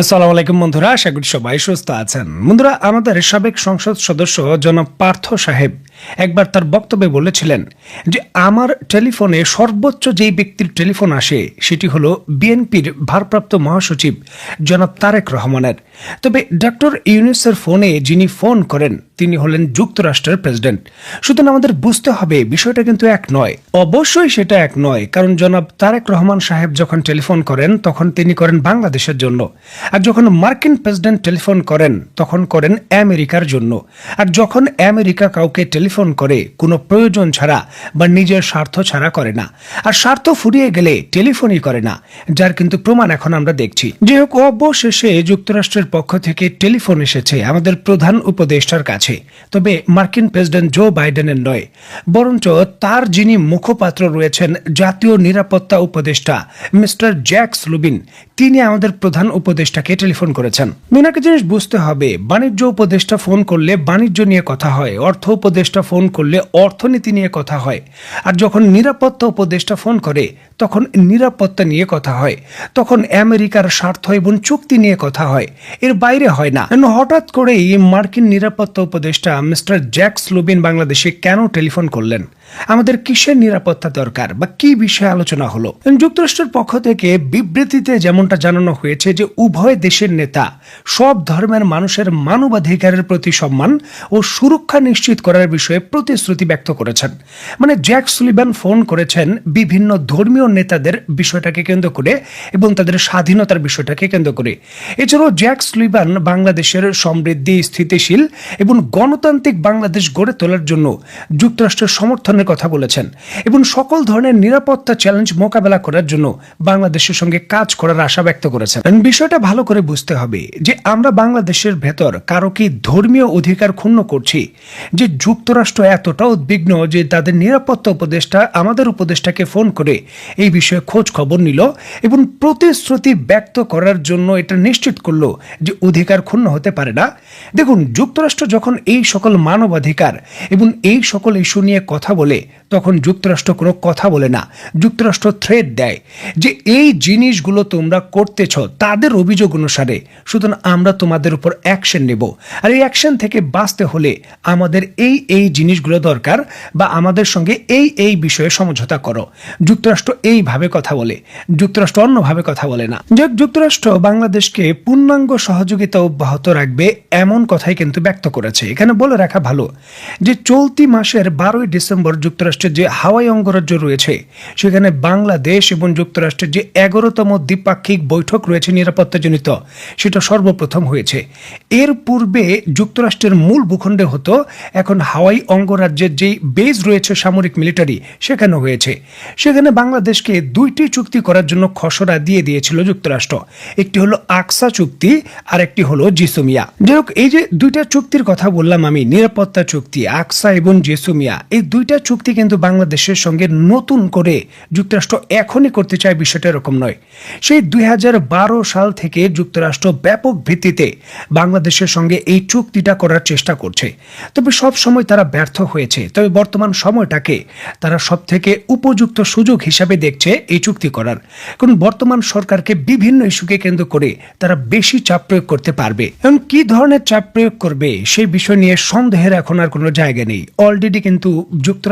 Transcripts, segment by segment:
আসসালামু আলাইকুম বন্ধুরা, আশা করি সবাই সুস্থ আছেন। বন্ধুরা, আমাদের সাবেক সংসদ সদস্য জনাব পার্থ সাহেব একবার তার বক্তব্যে বলেছিলেন যে, আমার টেলিফোনে সর্বোচ্চ যেই ব্যক্তির টেলিফোন আসে, সেটি হলো বিএনপির ভারপ্রাপ্ত মহাসচিব জনাব তারেক রহমানের। তবে ডক্টর ইউনিসের ফোনে যিনি ফোন করেন, তিনি হলেন যুক্তরাষ্ট্রের প্রেসিডেন্ট। সুতরাং আমাদের বুঝতে হবে, বিষয়টা কিন্তু এক নয়। অবশ্যই সেটা এক নয়, কারণ জনাব তারেক রহমান সাহেব যখন টেলিফোন করেন, তখন তিনি করেন বাংলাদেশের জন্য। আর যখন মার্কিন প্রেসিডেন্ট টেলিফোন করেন, তখন করেন আমেরিকার জন্য। আর যখন আমেরিকা কাউকে টেলিফোন করে, কোনো প্রয়োজন ছাড়া বা নিজের স্বার্থ ছাড়া করে না। আর স্বার্থ ফুরিয়ে গেলে টেলিফোনই করে না, যার কিন্তু প্রমাণ এখন আমরা দেখছি। যে হোক, অবশেষে যুক্তরাষ্ট্রের পক্ষ থেকে টেলিফোন এসেছে আমাদের প্রধান উপদেষ্টার কাছে। তবে মার্কিন প্রেসিডেন্ট জো বাইডেনের নয়, বরঞ্চ তার যিনি মুখপাত্র রয়েছেন জাতীয় নিরাপত্তা উপদেষ্টা মিস্টার জ্যাক্স লুবিন তিনি আমাদের প্রধান উপদেষ্টাকে টেলিফোন করেছেন। মিনাকে জিনিস বুঝতে হবে, বাণিজ্য উপদেষ্টা ফোন করলে বাণিজ্য নিয়ে কথা হয়, অর্থ উপদেষ্টা ফোন করলে অর্থনীতি নিয়ে কথা হয়। আর যখন নিরাপত্তা উপদেষ্টা ফোন করে, তখন নিরাপত্তা নিয়ে কথা হয়। তখন আমেরিকার স্বার্থ এবং চুক্তি নিয়ে কথা হয়। এর বাইরে হয় না। হঠাৎ করেই মার্কিন নিরাপত্তা উপদেষ্টা মিস্টার জ্যাক স্লোবিন বাংলাদেশে কেন টেলিফোন করলেন? আমাদের কিসের নিরাপত্তা দরকার বা কি বিষয়ে আলোচনা হলো? যুক্তরাষ্ট্রের পক্ষ থেকে বিবৃতিতে যেমনটা জানানো হয়েছে যে উভয় দেশের নেতা সব ধর্মের মানুষের মানবাধিকারের প্রতি সম্মান ও সুরক্ষা নিশ্চিত করার বিষয়ে প্রতিশ্রুতি ব্যক্ত করেছেন। মানে জ্যাক সুলিবান ফোন করেছেন বিভিন্ন ধর্মীয় নেতাদের বিষয়টাকে কেন্দ্র করে এবং তাদের স্বাধীনতার বিষয়টাকে কেন্দ্র করে। এছাড়াও জ্যাক সুলিবান বাংলাদেশের সমৃদ্ধি, স্থিতিশীল এবং গণতান্ত্রিক বাংলাদেশ গড়ে তোলার জন্য যুক্তরাষ্ট্রের সমর্থনের কথা বলেছেন। এবং সকল ধরনের নিরাপত্তা চ্যালেঞ্জ মোকাবেলা করার জন্য বাংলাদেশের সঙ্গে কাজ করার আশা ব্যক্ত করেছেন। বিষয়টা ভালো করে বুঝতে হবে যে আমরা বাংলাদেশের ভেতর কারও কি ধর্মীয় অধিকার ক্ষুণ্ণ করছি? যে যুক্তরাষ্ট্র এতটা উদ্বিগ্ন যে তাদের নিরাপত্তা উপদেষ্টা আমাদের উপদেষ্টাকে ফোন করে এই বিষয়ে খোঁজ খবর নিল এবং প্রতিশ্রুতি ব্যক্ত করার জন্য এটা নিশ্চিত করল যে অধিকার ক্ষুণ্ণ হতে পারে না। দেখুন, যুক্তরাষ্ট্র যখন এই সকল মানবাধিকার এবং এই সকল ইস্যু নিয়ে কথা বলে তখন যুক্তরাষ্ট্র কোনো কথা বলে না। যুক্তরাষ্ট্র থ্রেড দেয় যে এই জিনিসগুলো তোমরা করতেছ, তাদের অভিযোগ অনুসারে। সুতরাং আমরা তোমাদের উপর অ্যাকশন নেব। আর এই অ্যাকশন থেকে বাঁচতে হলে আমাদের এই এই জিনিসগুলো দরকার বা আমাদের সঙ্গে এই এই বিষয়ে সমঝোতা করো। যুক্তরাষ্ট্র এইভাবে কথা বলে, যুক্তরাষ্ট্র অন্যভাবে কথা বলে না। যাক, যুক্তরাষ্ট্র বাংলাদেশকে পূর্ণাঙ্গ সহযোগিতা অব্যাহত রাখবে এমন কথাই কিন্তু ব্যক্ত করেছে। এখানে বলে রাখা ভালো যে চলতি মাসের বারোই ডিসেম্বর যুক্তরাষ্ট্রের যে হাওয়াই অঙ্গরাজ্য রয়েছে, সেখানে বাংলাদেশ এবং যুক্তরাষ্ট্রের যে এগারোতম দ্বিপাক্ষিক বৈঠক রয়েছে নিরাপত্তাজনিত, সেটা সর্বপ্রথম হয়েছে। এর পূর্বে যুক্তরাষ্ট্রের মূল ভূখণ্ডে হতো, এখন হাওয়াই অঙ্গরাজ্যের যেই বেজ রয়েছে সামরিক মিলিটারি, সেখানে হয়েছে। সেখানে বাংলাদেশকে দুইটি চুক্তি করার জন্য খসড়া দিয়ে দিয়েছিল যুক্তরাষ্ট্র। একটি হলো আকসা চুক্তি আর একটি হলো জিসুমিয়া। যাই এই যে দুইটা চুক্তির কথা বললাম আমি, নিরাপত্তা চুক্তি, আকসা এবং জেসুমিয়া, এই দুইটা চুক্তি কিন্তু বাংলাদেশের সঙ্গে নতুন করে যুক্তরাষ্ট্র এখনই করতে চায় বিষয়টা এরকম নয়। সেই দুই সাল থেকে যুক্তরাষ্ট্র ব্যাপক ভিত্তিতে বাংলাদেশের সঙ্গে এই চুক্তিটা করার চেষ্টা করছে। তবে সব সময় তারা ব্যর্থ হয়েছে। তবে বর্তমান সময়টাকে তারা সব থেকে উপযুক্ত সুযোগ হিসাবে দেখছে এই চুক্তি করার। কারণ বর্তমান সরকারকে বিভিন্ন ইস্যুকে কেন্দ্র করে তারা বেশি চাপ প্রয়োগ করতে পারবে। এবং কি ধরনের চাপ প্রয়োগ করবে সেই বিষয় নিয়ে সন্দেহের এখন আর কোনো জায়গা নেই। অলরেডি কিন্তু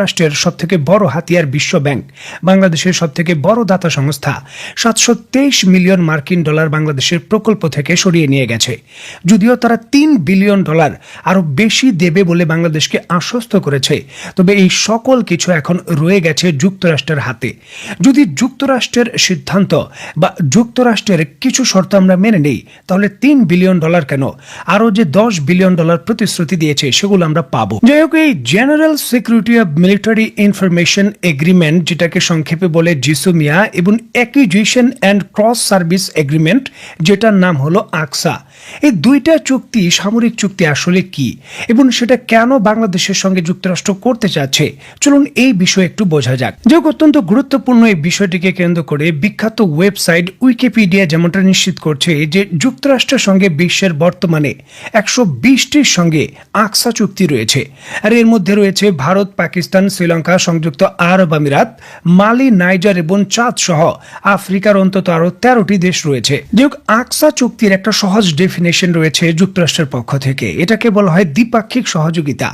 যুক্তরাষ্ট্রের সব থেকে বড় হাতিয়ার বিশ্ব ব্যাংক, বাংলাদেশের সব থেকে বড় দাতা সংস্থা। সাতশো তেইশ মিলিয়ন মার্কিন ডলার বাংলাদেশের প্রকল্প থেকে সরিয়ে নিয়ে গেছে। যদিও তারা তিন বিলিয়ন ডলার আরও বেশি দেবে বলে বাংলাদেশকে আশ্বস্ত করেছে, তবে এই সকল কিছু এখন রয়ে গেছে যুক্তরাষ্ট্রের হাতে। যদি যুক্তরাষ্ট্রের সিদ্ধান্ত বা যুক্তরাষ্ট্রের কিছু শর্ত আমরা মেনে নেই, তাহলে তিন বিলিয়ন ডলার কেন? আরও যে দশ বিলিয়ন ডলার প্রতিশ্রুতি দিয়েছে, সেগুলো আমরা পাবো। যাই হোক, এই general security of military information agreement যেটাকে সংক্ষেপে বলে জিসুমিয়া, এবং acquisition and cross service agreement যেটার নাম হলো আকসা। এই দুইটা চুক্তি, সামরিক চুক্তি আসলে কি? এবং সেটা কেন বাংলাদেশের সঙ্গে যুক্তরাষ্ট্র করতে চাচ্ছে? চলুন এই বিষয়ে একটু বোঝা যাক। যে অত্যন্ত গুরুত্বপূর্ণ এই বিষয়টিকে কেন্দ্র করে বিখ্যাত ওয়েবসাইট উইকিপিডিয়া যেমনটা নিশ্চিত করছে যে যুক্তরাষ্ট্রের সঙ্গে বিশ্বের বর্তমানে একশো বিশটির সঙ্গে আকসা চুক্তি রয়েছে। আর এর মধ্যে রয়েছে ভারত, পাকিস্তান, শ্রীলঙ্কা, সংযুক্ত আরব আমিরাত, মালি, নাইজার এবং চাঁদ সহ আফ্রিকার অন্তত আরও তেরোটি দেশ রয়েছে। যে আকসা চুক্তির একটা সহজ ডেফিনেশন রয়েছে যুক্তরাষ্ট্রের পক্ষ থেকে। এটাকে বলা হয় দ্বিপাক্ষিক সহযোগিতা।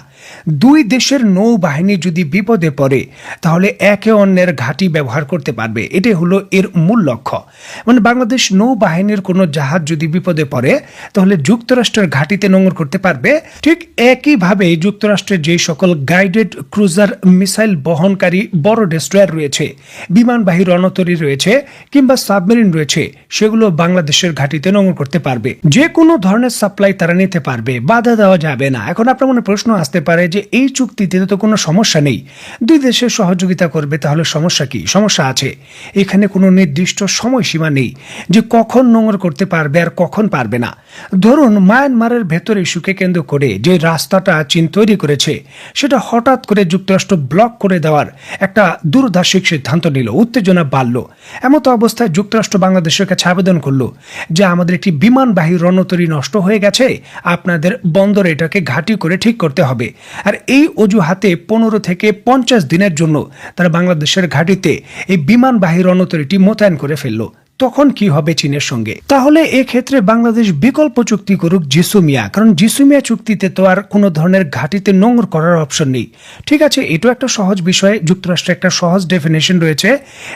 দুই দেশের নৌবাহিনী যদি বিপদে পড়ে, তাহলে একে অন্যের ঘাঁটি ব্যবহার করতে পারবে। এটাই হলো এর মূল লক্ষ্য। মানে বাংলাদেশ নৌবাহিনীর কোনো জাহাজ যদি বিপদে পড়ে, তাহলে যুক্তরাষ্ট্রের ঘাঁটিতে নোংর করতে পারবে। ঠিক একইভাবে যুক্তরাষ্ট্রের যে সকল গাইডেড ক্রুজার মিসাইল বহনকারী বড় ডেস্ট্রয়ার রয়েছে, বিমানবাহী রণতরী রয়েছে কিংবা সাবমেরিন রয়েছে, সেগুলো বাংলাদেশের ঘাঁটিতে নোংর করতে পারবে। যে কোনো ধরনের সাপ্লাই তারা নিতে পারবে, বাধা দেওয়া যাবে না। এখন আপনার মনে প্রশ্ন আসতে পারে যে, এই চুক্তিতে তো কোনো সমস্যা নেই। দুই দেশের সহযোগিতা করবে, তাহলে সমস্যা কি? সমস্যা আছে। এখানে কোনো নির্দিষ্ট সময়সীমা নেই যে কখন নোংর করতে পারবে আর কখন পারবে না। ধরুন, মায়ানমারের ভেতর ইস্যুকে কেন্দ্র করে যে রাস্তাটা চীন তৈরি করেছে, সেটা হঠাৎ করে যুক্তরাষ্ট্র ব্লক করে দেওয়ার একটা দূরদার্শিক সিদ্ধান্ত নিল, উত্তেজনা বাড়ল। এমতো অবস্থায় যুক্তরাষ্ট্র বাংলাদেশের কাছে আবেদন করল যে, আমাদের একটি বিমান বিমানবাহী রণতরী নষ্ট হয়ে গেছে, আপনাদের বন্দরে এটাকে ঘাঁটি করে ঠিক করতে হবে। আর এই অজুহাতে পনেরো থেকে পঞ্চাশ দিনের জন্য তারা বাংলাদেশের ঘাঁটিতে এই বিমানবাহী রণতরিটি মোতায়েন করে ফেলল। তখন কি হবে চীনের সঙ্গে? তাহলে এক্ষেত্রে বাংলাদেশ বিকল্প চুক্তি করুক জিসুমিয়া কারণ জিসুমিয়া চুক্তিতে তো আর কোনো ধরনের ঘাটিতে নোংর করার অপশন নেই। ঠিক আছে, এটাও একটা সহজ বিষয়, যুক্তরাষ্ট্রে একটা সহজ ডেফিনেশন রয়েছে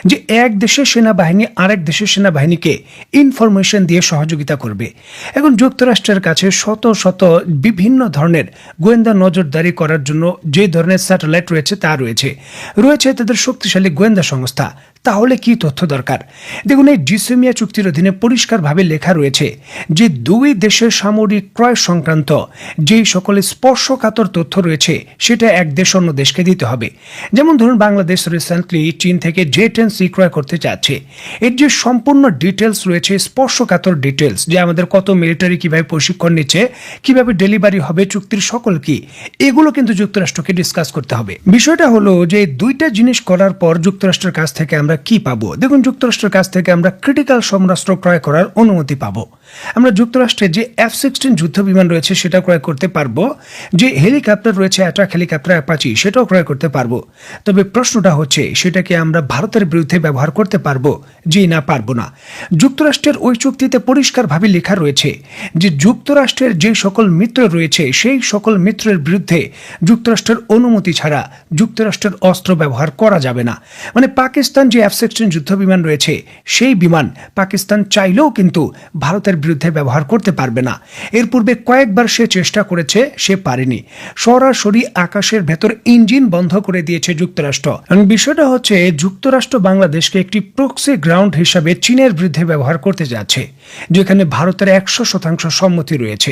যে এক দেশের সেনাবাহিনী আরেক দেশের সেনাবাহিনীকে ইনফরমেশন দিয়ে সহযোগিতা করবে। এখন যুক্তরাষ্ট্রের কাছে শত শত বিভিন্ন ধরনের গোয়েন্দা নজরদারি করার জন্য যে ধরনের স্যাটেলাইট রয়েছে তা রয়েছে। রয়েছে তাদের শক্তিশালী গোয়েন্দা সংস্থা তাহলে কি তথ্য দরকার? দেখুন, এই জিসেমিয়া চুক্তির অধীনে পরিষ্কারভাবে লেখা রয়েছে যে দুই দেশের সামরিক ক্রয় সংক্রান্ত যেই সকল স্পর্শকাতর তথ্য রয়েছে, সেটা এক দেশ অন্য দেশকে দিতে হবে। যেমন ধরুন, বাংলাদেশ রিসেন্টলি চীন থেকে জে টেন সি ক্রয় করতে চাচ্ছে। এর যে সম্পূর্ণ ডিটেলস রয়েছে, স্পর্শকাতর ডিটেলস যে আমাদের কত মিলিটারি কীভাবে প্রশিক্ষণ নিচ্ছে, কীভাবে ডেলিভারি হবে, চুক্তির সকল কি, এগুলো কিন্তু যুক্তরাষ্ট্রকে ডিসকাস করতে হবে। বিষয়টা হলো যে দুইটা জিনিস করার পর যুক্তরাষ্ট্রের কাছ থেকে আমরা কি পাবো? দেখুন, যুক্তরাষ্ট্রের কাছ থেকে আমরা ক্রিটিক্যাল সমরাস্ত্র ক্রয় করার অনুমতি পাবো। আমরা যুক্তরাষ্ট্রে যে এফ সিক্সটিন যুদ্ধ বিমান রয়েছে, সেটা ক্রয় করতে পারব। যে হেলিকপ্টার রয়েছে অ্যাট্রাক হেলিকপ্টার অ্যাপাচি সেটাও ক্রয় করতে পারব। তবে প্রশ্নটা হচ্ছে, সেটাকে আমরা ভারতের বিরুদ্ধে ব্যবহার করতে পারব? জি না, পারব না। যুক্তরাষ্ট্রের ওই চুক্তিতে পরিষ্কারভাবে লেখা রয়েছে যে, যুক্তরাষ্ট্রের যে সকল মিত্র রয়েছে, সেই সকল মিত্রের বিরুদ্ধে যুক্তরাষ্ট্রের অনুমতি ছাড়া যুক্তরাষ্ট্রের অস্ত্র ব্যবহার করা যাবে না। মানে পাকিস্তান যে এফ সিক্সটিন যুদ্ধ বিমান রয়েছে, সেই বিমান পাকিস্তান চাইলেও কিন্তু ভারতের বিরুদ্ধে ব্যবহার করতে পারবে না। এর পূর্বে কয়েকবার সে চেষ্টা করেছে, সে পারেনি। সরাসরি আকাশের ভেতর ইঞ্জিন বন্ধ করে দিয়েছে যুক্তরাষ্ট্র। বিষয়টা হচ্ছে, যুক্তরাষ্ট্র বাংলাদেশকে একটি প্রক্সি গ্রাউন্ড হিসাবে চীনের বিরুদ্ধে ব্যবহার করতে যাচ্ছে, যেখানে ভারতের একশো শতাংশ সম্মতি রয়েছে।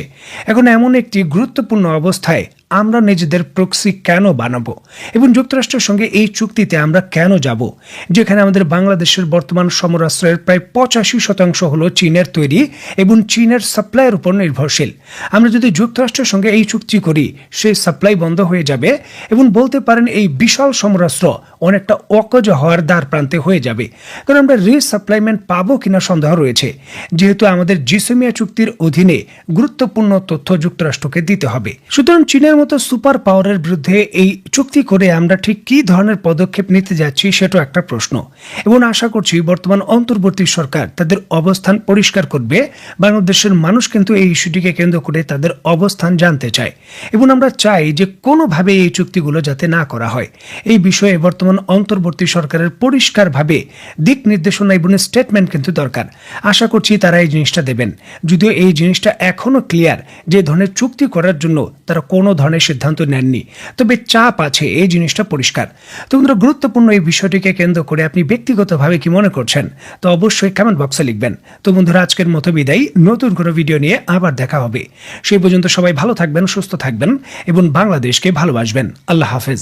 এখন এমন একটি গুরুত্বপূর্ণ অবস্থায় আমরা নিজেদের প্রক্সি কেন বানাবো? এবং যুক্তরাষ্ট্রের সঙ্গে এই চুক্তিতে আমরা কেন যাব? যেখানে আমাদের বাংলাদেশের বর্তমান সমরাস্ত্রের প্রায় পঁচাশি শতাংশ হলো চীনের তৈরি এবং চীনের সাপ্লাইয়ের উপর নির্ভরশীল। আমরা যদি যুক্তরাষ্ট্রের সঙ্গে এই চুক্তি করি, সেই সাপ্লাই বন্ধ হয়ে যাবে এবং বলতে পারেন এই বিশাল সমরাস্ত্র অনেকটা অকজ হওয়ার দ্বার প্রান্তে হয়ে যাবে। কারণ আমরা রিসাপ্লাইমেন্ট পাবো কিনা সন্দেহ রয়েছে। যেহেতু আমাদের জিসেমিয়া চুক্তির অধীনে গুরুত্বপূর্ণ তথ্য যুক্তরাষ্ট্রকে দিতে হবে। সুতরাং চীনের মতো সুপার পাওয়ারের বিরুদ্ধে এই চুক্তি করে আমরা ঠিক কী ধরনের পদক্ষেপ নিতে যাচ্ছি সেটাও একটা প্রশ্ন। এবং আশা করছি বর্তমান অন্তর্বর্তী সরকার তাদের অবস্থান পরিষ্কার করবে। বাংলাদেশের মানুষ কিন্তু এই ইস্যুটিকে কেন্দ্র করে তাদের অবস্থান জানতে চায়। এবং আমরা চাই যে কোনোভাবে এই চুক্তিগুলো যাতে না করা হয়। এই বিষয়ে বর্তমান অন্তর্বর্তী সরকারের পরিষ্কারভাবে দিক নির্দেশনা এবং স্টেটমেন্ট কিন্তু দরকার। আশা করছি তারা এই জিনিসটা দেবেন। যদিও এই জিনিসটা এখনও ক্লিয়ার যে ধরনের চুক্তি করার জন্য তারা কোনো ধরনের সিদ্ধান্ত নেননি। তবে চাপ আছে, এই জিনিসটা পরিষ্কার। তো বন্ধুরা, গুরুত্বপূর্ণ এই বিষয়টিকে কেন্দ্র করে আপনি ব্যক্তিগতভাবে কি মনে করছেন? তো অবশ্যই কমেন্ট বক্সে লিখবেন। তো বন্ধুরা, আজকের মতো বিদায়। নতুন কোনো ভিডিও নিয়ে আবার দেখা হবে। সেই পর্যন্ত সবাই ভালো থাকবেন, সুস্থ থাকবেন এবং বাংলাদেশকে ভালোবাসবেন। আল্লাহ হাফেজ।